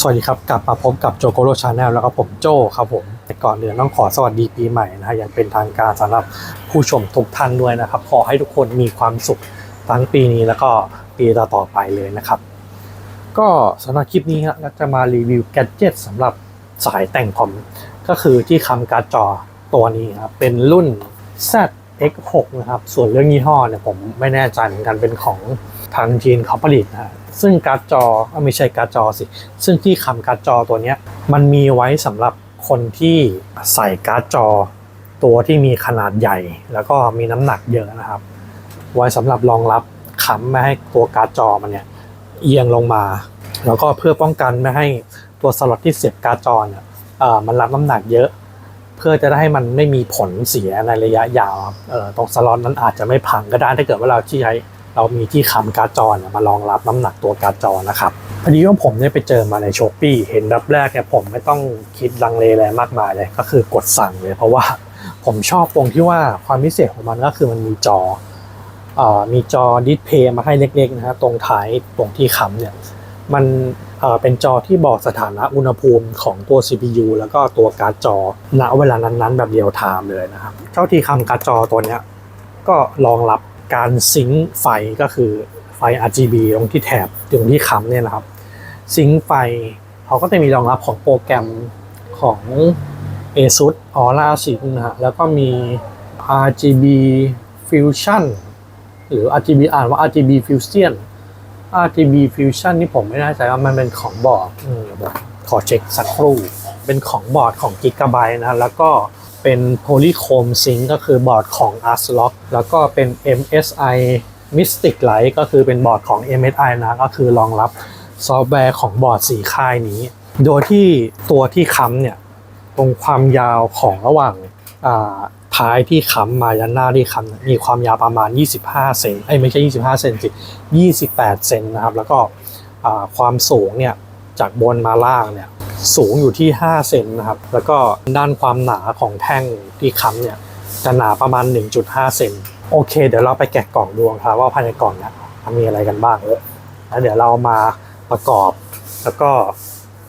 สวัสดีครับกลับมาพบกับโจโกโรชาแนลแล้วก็ผมโจครับผมแต่ก่อนอื่นต้องขอสวัสดีปีใหม่นะฮะอย่างเป็นทางการสำหรับผู้ชมทุกท่านด้วยนะครับ ขอให้ทุกคนมีความสุขทั้งปีนี้แล้วก็ปีต่อๆไปเลยนะครับ ก็สำหรับคลิปนี้ฮะก็จะมารีวิวแกดเจิตสำหรับสายแต่งคอมก็คือที่คำการ์ดจอตัวนี้ครับเป็นรุ่น X6 นะครับ ส่วนเรื่องยี่ห้อเนี่ยผมไม่แน่ใจเหมือนกันเป็นของทางจีนเขาผลิตนะฮะซึ่งการ์ดจอเอ้าไม่ใช่การ์ดจอสิ ซึ่งที่คำการ์ดจอตัวเนี้ยมันมีไว้สำหรับคนที่ใส่การ์ดจอ ตัวที่มีขนาดใหญ่ แล้วก็มีน้ำหนักเยอะนะครับ ไว้สำหรับรองรับค้ำไม่ให้ตัวการ์ดจอมันเนี่ยเอียงลงมา แล้วก็เพื่อป้องกันไม่ให้ตัวสล็อตที่เสียบการ์ดจอเนี่ยมันรับน้ำหนักเยอะ เพื่อจะได้ให้มันไม่มีผลเสียในระยะยาวครับเออตรงสล็อตนั้นอาจจะไม่พังก็ได้ถ้าเกิดว่าเราที่ใช้เรามีที่ค้ำการ์ดจอเนี่ยมารองรับน้ำหนักตัวการ์ดจอนะครับพอดีว่าผมเนี่ยไปเจอมาในช้อปปี้เห็นรับแรกเนี่ยผมไม่ต้องคิดลังเลอะไรมากมายเลยก็คือกดสั่งเลย เพราะว่าผมชอบตรงที่ว่าความพิเศษของมันก็คือมันมีจออ่อมีจอดิสเพย์มาให้เล็กๆนะฮะตรงท้ายตรงที่ค้ำเนี่ยมัน เป็นจอที่บอกสถานะอุณหภูมิของตัว CPU แล้วก็ตัวการ์ดจอณเวลานั้นๆ แบบเดียวไทม์เลยนะครับ เท่าที่คำการ์ดจอตัวนี้ก็รองรับการซิงค์ไฟก็คือไฟ RGB ตรงที่แถบตรงที่ค้ำเนี่ยนะครับ ซิงค์ไฟเขาก็จะมีรองรับของโปรแกรมของ ASUS Aura Sync นะฮะแล้วก็มี RGB Fusion หรือ RGB อ่านว่า RGB Fusion RGB Fusion นี่ผมไม่แน่ใจว่ามันเป็นของบอร์ดเดี๋ยวผมขอเช็คสักครู่ เป็นของบอร์ดของ Gigabyte นะ แล้วก็เป็น Polychrome Sync ก็คือบอร์ดของ ASRock แล้วก็เป็น MSI Mystic Light ก็คือเป็นบอร์ดของ MSI นะ ก็คือรองรับซอฟต์แวร์ของบอร์ดสีค่ายนี้ โดยที่ตัวที่ค้ำเนี่ย ตรงความยาวของระหว่างอ่า ท้ายที่ค้ำมายันหน้าที่ค้ำมีความยาวประมาณ 25 เซนเอ้ไม่ใช่ 25 เซนสิ28 เซนนะครับ แล้วก็ความสูงเนี่ยจากบนมาล่างเนี่ยสูงอยู่ที่ 5 เซนนะครับ แล้วก็ด้านความหนาของแท่งที่ค้ำเนี่ยจะหนาประมาณ 1.5 เซนโอเค เดี๋ยวเราไปแกะกล่องดูครับว่าภายในกล่องเนี่ยมีอะไรกันบ้างแล้วเดี๋ยวเรามาประกอบแล้วก็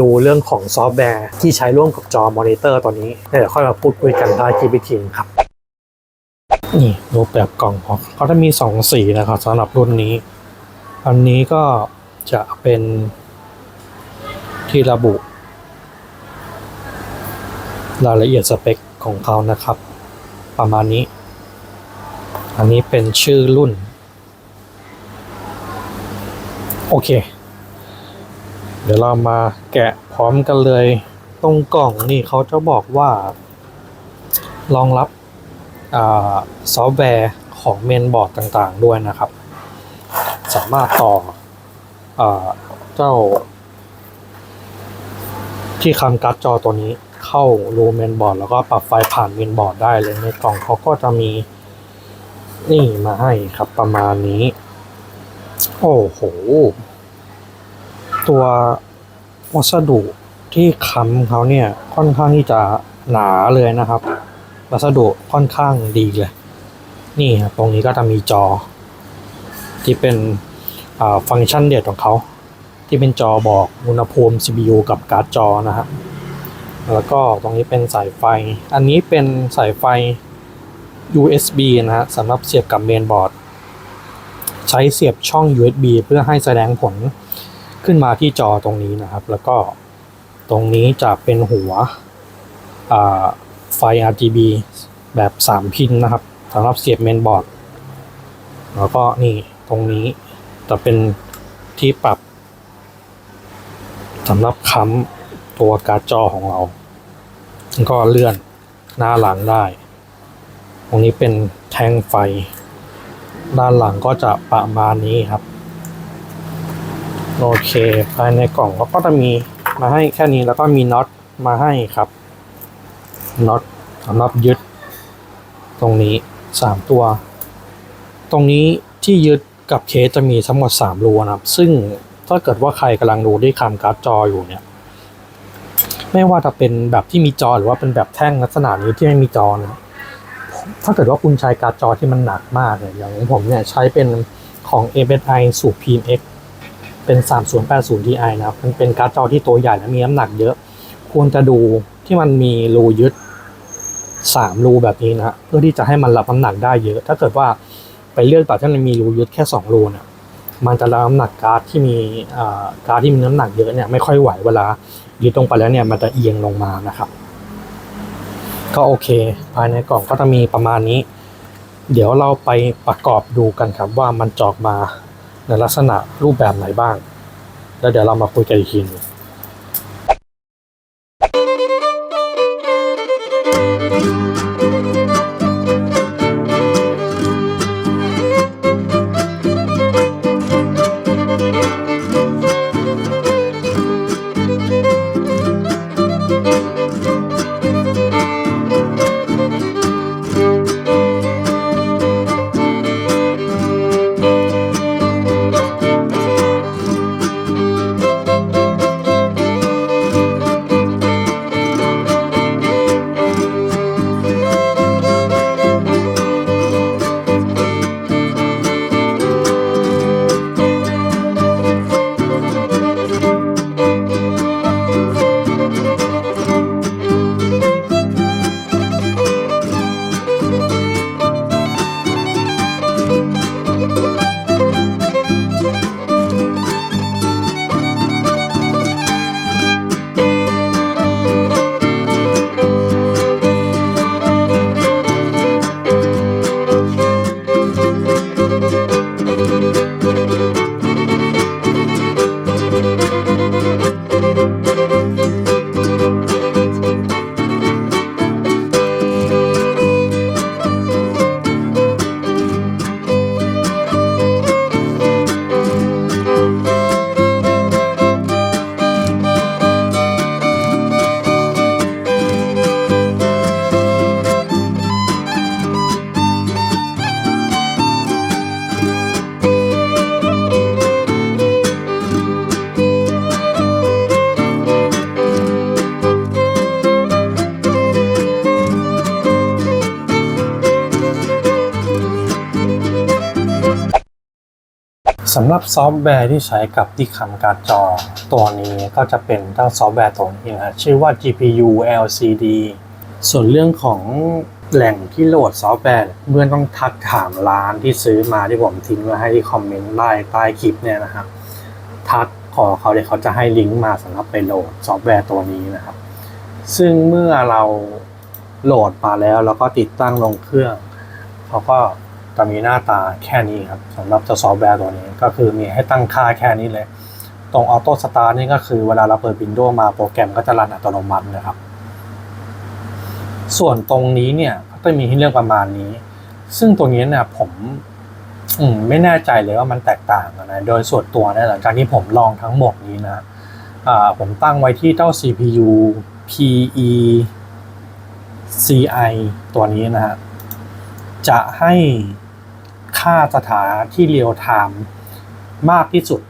ดูเรื่องของซอฟต์แวร์ที่ใช้ร่วมกับจอมอนิเตอร์ตัวนี้เดี๋ยวค่อยมาพูดคุยกันได้ที่พิทีครับ นี่รูปแบบกล่องของเขาจะมีสองสีนะครับสำหรับรุ่นนี้ อันนี้ก็จะเป็นที่ระบุ รายละเอียดสเปคของเขานะครับ ประมาณนี้ อันนี้เป็นชื่อรุ่น โอเค เดี๋ยวเรามาแกะพร้อมกันเลย ตรงกล่องนี่เขาจะบอกว่า รองรับอซอฟต์แวร์ของเมนบอร์ดต่างๆด้วยนะครับ สามารถต่ออเจ้า ที่คำการ์ดจอตัวนี้เข้ารูเมนบอร์ดแล้วก็ปรับไฟผ่านเมนบอร์ดได้เลยในกล่องเขาก็จะมีนี่มาให้ครับประมาณนี้ โอ้โห ตัววัสดุที่ค้ำเขาเนี่ยค่อนข้างที่จะหนาเลยนะครับ วัสดุค่อนข้างดีเลย นี่ครับตรงนี้ก็จะมีจอ ที่เป็นฟังก์ชันเด็ดของเขา ที่เป็นจอบอกอุณหภูมิ CPU กับการ์ดจอนะครับแล้วก็ตรงนี้เป็นสายไฟ อันนี้เป็นสายไฟ USB นะฮะสำหรับเสียบกับเมนบอร์ด ใช้เสียบช่อง USB เพื่อให้แสดงผล ขึ้นมาที่จอตรงนี้นะครับ แล้วก็ตรงนี้จะเป็นหัวไฟ RGB แบบ 3 พินนะครับสำหรับเสียบเมนบอร์ด แล้วก็นี่ตรงนี้จะเป็นที่ปรับสำหรับค้ำตัวการ์ดจอของเรา ก็เลื่อนหน้าหลังได้ ตรงนี้เป็นแท่งไฟ ด้านหลังก็จะประมาณนี้ครับ โอเค ภายในกล่องเขาก็จะมีมาให้แค่นี้แล้วก็มีน็อตมาให้ครับน็อตสำหรับยึด ตรงนี้สามตัว ตรงนี้ที่ยึดกับเคสจะมีทั้งหมดสามรูนะครับ ซึ่งถ้าเกิดว่าใครกำลังดูที่คำการ์ดจออยู่เนี่ย ไม่ว่าจะเป็นแบบที่มีจอหรือว่าเป็นแบบแท่งลักษณะนี้ที่ไม่มีจอนะถ้าเกิดว่าคุณใช้การ์ดจอที่มันหนักมากเนี่ยอย่างผมเนี่ยใช้เป็นของ MSI สูบ PMX เป็น 3080 Ti นะครับ มันเป็นการ์ดจอที่ตัวใหญ่และมีน้ำหนักเยอะ ควรจะดูที่มันมีรูยึด 3 รูแบบนี้นะฮะเพื่อที่จะให้มันรับน้ำหนักได้เยอะ ถ้าเกิดว่าไปเลือกตัดที่มันมีรูยึดแค่ 2 รูเนี่ยมันจะรับน้ำหนักการ์ดที่มีการ์ดที่มีน้ำหนักเยอะเนี่ยไม่ค่อยไหวเวลายึดลงไปแล้วเนี่ยมันจะเอียงลงมานะครับ ก็โอเค ภายในกล่องก็จะมีประมาณนี้ เดี๋ยวเราไปประกอบดูกันครับว่ามันจอกมา ในลักษณะรูปแบบไหนบ้าง แล้วเดี๋ยวเรามาคุยกันอีกทีหนึง สำหรับซอฟต์แวร์ที่ใช้กับที่คำการ์ดจอ ตัวนี้ก็จะเป็นเจ้าซอฟต์แวร์ตัวนี้นะชื่อว่า GPU LCD ส่วนเรื่องของแหล่งที่โหลดซอฟต์แวร์เมื่อต้องทักถามร้านที่ซื้อมาที่ผมทิ้งไว้ให้ที่คอมเมนต์ใต้ใต้คลิปเนี่ยนะครับ ทักขอเขาเดี๋ยวเขาจะให้ลิงก์มาสำหรับไปโหลดซอฟต์แวร์ตัวนี้นะครับ ซึ่งเมื่อเราโหลดมาแล้วแล้วก็ติดตั้งลงเครื่องเขาก็ จะมีหน้าตาแค่นี้ครับสำหรับเจ้าซอฟต์แวร์ตัวนี้ก็คือมีให้ตั้งค่าแค่นี้เลย ตรงออโต้สตาร์นี่ก็คือเวลาเราเปิด Windows มาโปรแกรมก็จะรันอัตโนมัตินะครับ ส่วนตรงนี้เนี่ยก็จะมีให้เรื่องประมาณนี้ ซึ่งตัวนี้เนี่ยผมอืมไม่แน่ใจเลยว่ามันแตกต่างกันนะ โดยส่วนตัวเนี่ยหลังจากที่ผมลองทั้งหมดนี้นะอ่าผมตั้งไว้ที่เจ้า CPU PE CI ตัวนี้นะฮะจะให้ ค่าสถานะที่เรียลไทม์มากที่สุด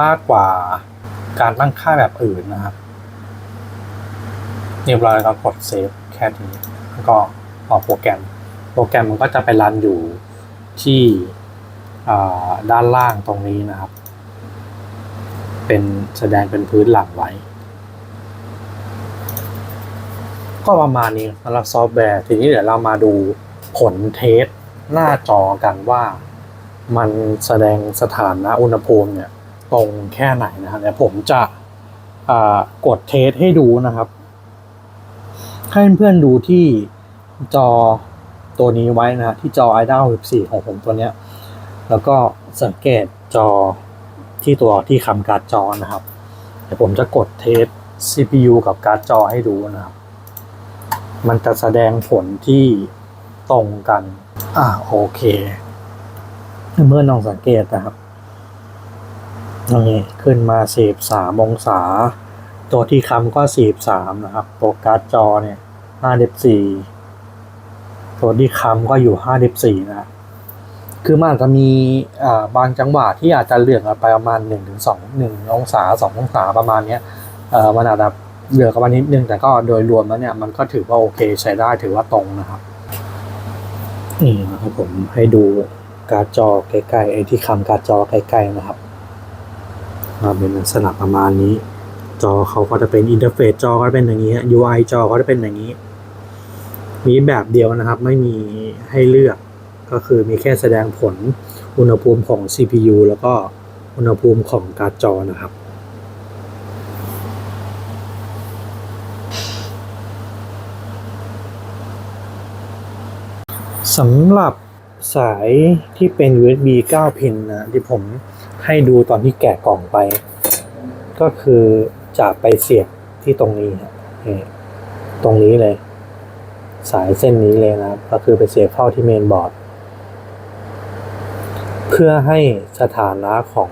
มากกว่าการตั้งค่าแบบอื่นนะครับเรียบร้อยแล้วก็กดเซฟแค่นี้แล้วก็ออกโปรแกรม โปรแกรมมันก็จะไปรันอยู่ที่ด้านล่างตรงนี้นะครับ เป็นแสดงเป็นพื้นหลังไว้ ก็ประมาณนี้สำหรับซอฟต์แวร์ ทีนี้เดี๋ยวเรามาดูผลเทส หน้าจอกันว่ามันแสดงสถานะอุณหภูมิเนี่ยตรงแค่ไหนนะฮะเดี๋ยวผมจะกดเทสให้ดูนะครับให้เพื่อนๆดูที่จอตัวนี้ไว้นะฮะที่จอ i d a 14 ของผมตัวเนี้ย แล้วก็สังเกตจอที่ตัวที่คำการ์ดจอนะครับ เดี๋ยวผมจะกดเทส CPU กับการ์ดจอให้ดูนะครับ มันจะแสดงผลที่ตรงกัน อ่าโอเค เมื่อน้องสังเกตนะครับนี่ขึ้นมา43องศา ตัวที่คำก็43นะครับ ตัวการ์ดจอเนี่ย54ตัวที่คำก็อยู่54นะครับคือมันอาจจะมีอ่าบางจังหวะที่อาจจะเหลื่อมกันไปประมาณ1นถึงสองหนึ่งองศาสององศาประมาณเนี้ยเออมันอาจจะเหลือกันมานิดนึงแต่ก็โดยรวมแล้วเนี่ยมันก็ถือว่าโอเคใช้ได้ถือว่าตรงนะครับ นี่นะครับผมให้ดูการ์ดจอใกล้ๆไอ้ที่คำการ์ดจอใกล้ๆนะครับก็เป็นลักษณะประมาณนี้ จอเขาก็จะเป็นอินเทอร์เฟซจอก็จะเป็นอย่างนี้ฮะ UI จอก็จะเป็นอย่างนี้ มีแบบเดียวนะครับ ไม่มีให้เลือกก็คือมีแค่แสดงผลอุณหภูมิของ CPU แล้วก็อุณหภูมิของการ์ดจอนะครับ สำหรับสายที่เป็น USB 9 พินนะที่ผมให้ดูตอนที่แกะกล่องไป ก็คือจะไปเสียบที่ตรงนี้ครับตรงนี้เลย สายเส้นนี้เลยนะก็คือไปเสียบเข้าที่เมนบอร์ด เพื่อให้สถานะของ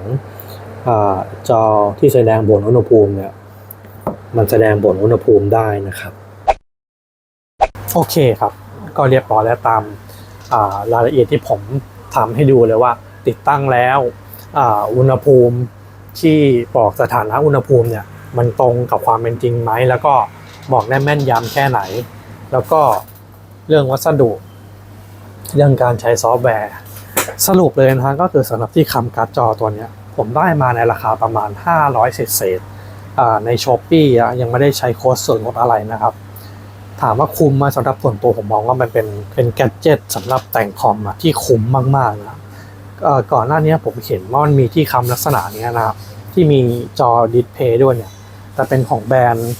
อจอที่แสดงผลอุณหภูมิเนี่ย มันแสดงผลอุณหภูมิได้นะครับ โอเคครับ ก็เรียบร้อยแล้วตาม รายละเอียดที่ผมทำให้ดูเลยว่าติดตั้งแล้วอุณหภูมิที่บอกสถานะอุณหภูมิเนี่ยมันตรงกับความเป็นจริงไหม แล้วก็บอกได้แม่นยำแค่ไหน แล้วก็เรื่องวัสดุ เรื่องการใช้ซอฟต์แวร์ สรุปเลยนะฮะก็คือสำหรับที่คำการ์ดจอตัวเนี้ยผมได้มาในราคาประมาณ 500 เศษเศษในช้อปปี้ยังไม่ได้ใช้โค้ดส่วนลดอะไรนะครับ ถามว่าคุ้มไหมาสำหรับส่วนตัวผมมองว่ามันเป็นเป็นแกดเจิตสำหรับแต่งคอมอะที่คุ้มมากๆนะก่อนหน้านี้ผมเห็นว่ามันมีที่คำลักษณะนี้นะครับที่มีจอดิสเพย์ด้วยเนี่ยแต่เป็นของแบรนด์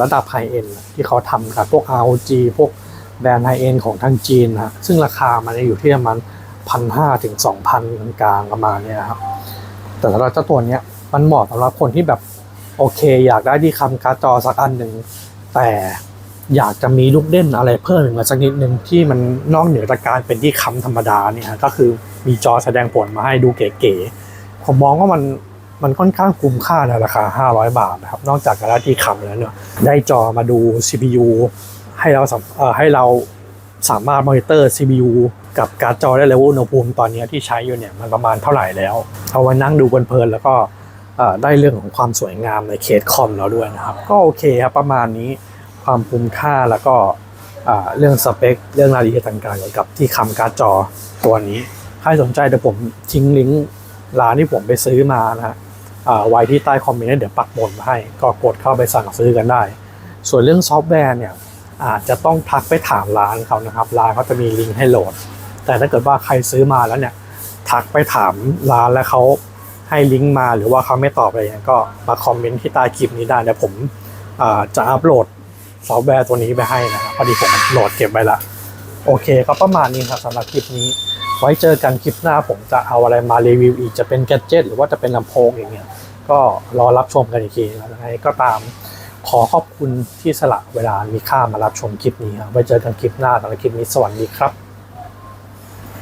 ระดับไฮเอ็นที่เขาทำกับพวก ROG พวกแบรนด์ไฮเอ็นของทางจีนนะซึ่งราคามันอยู่ที่ประมาณพันห้าถึงสองพันกลางๆประมาณนี้ครับแต่สำหรับเจ้าตัวเนี้ยมันเหมาะสำหรับคนที่แบบโอเค อยากได้ที่คำการ์ดจอสักอันหนึ่งแต่ อยากจะมีลูกเล่นอะไรเพิ่มอีกมาสักนิดนึงที่มันนอกเหนือจากการเป็นที่คำธรรมดาเนี่ยฮะก็คือมีจอแสดงผลมาให้ดูเก๋ๆผมมองว่ามันมันค่อนข้างคุ้มค่าในราคา 500 บาทนะครับนอกจากจะได้ที่คำแล้วเนี่ยได้จอมาดู CPU ให้เราสัมเอ่อให้เราสามารถมอนิเตอร์ CPU กับการ์ดจอได้เลยว่าอุณหภูมิตอนนี้ที่ใช้อยู่เนี่ยมันประมาณเท่าไหร่แล้ว เอาไว้นั่งดูเพลินๆแล้วก็ได้เรื่องของความสวยงามในเคสคอมเราด้วยนะครับ ก็โอเคครับประมาณนี้ ความคุ้มค่าแล้วก็เรื่องสเปค เรื่องรายละเอียดต่างๆเกี่ยวกับที่คำการ์ดจอตัวนี้ ใครสนใจเดี๋ยวผมทิ้งลิงก์ร้านที่ผมไปซื้อมานะฮะไว้ที่ใต้คอมเมนต์เดี๋ยวปักหมุดมาให้ ก็กดเข้าไปสั่งซื้อกันได้ ส่วนเรื่องซอฟต์แวร์เนี่ยอาจจะต้องทักไปถามร้านเขานะครับร้านเขาจะมีลิงก์ให้โหลด แต่ถ้าเกิดว่าใครซื้อมาแล้วเนี่ยทักไปถามร้านแล้วเขาให้ลิงก์มาหรือว่าเขาไม่ตอบอะไรอย่างเงี้ยก็มาคอมเมนต์ที่ใต้คลิปนี้ได้เดี๋ยวผมจะอัปโหลด ซอฟต์แวร์ตัวนี้ไปให้นะครับพอดีผมโหลดเก็บไว้ละโอเคก็ประมาณนี้ครับสำหรับคลิปนี้ ไว้เจอกันคลิปหน้าผมจะเอาอะไรมารีวิวอีกจะเป็นแกจิตหรือว่าจะเป็นลำโพงอย่างเงี้ยก็รอรับชมกันอีกทีแล้วยังไงก็ตามขอขอบคุณที่สละเวลามีค่ามารับชมคลิปนี้ครับไว้เจอกันคลิปหน้าสำหรับคลิปนี้สวัสดีครับ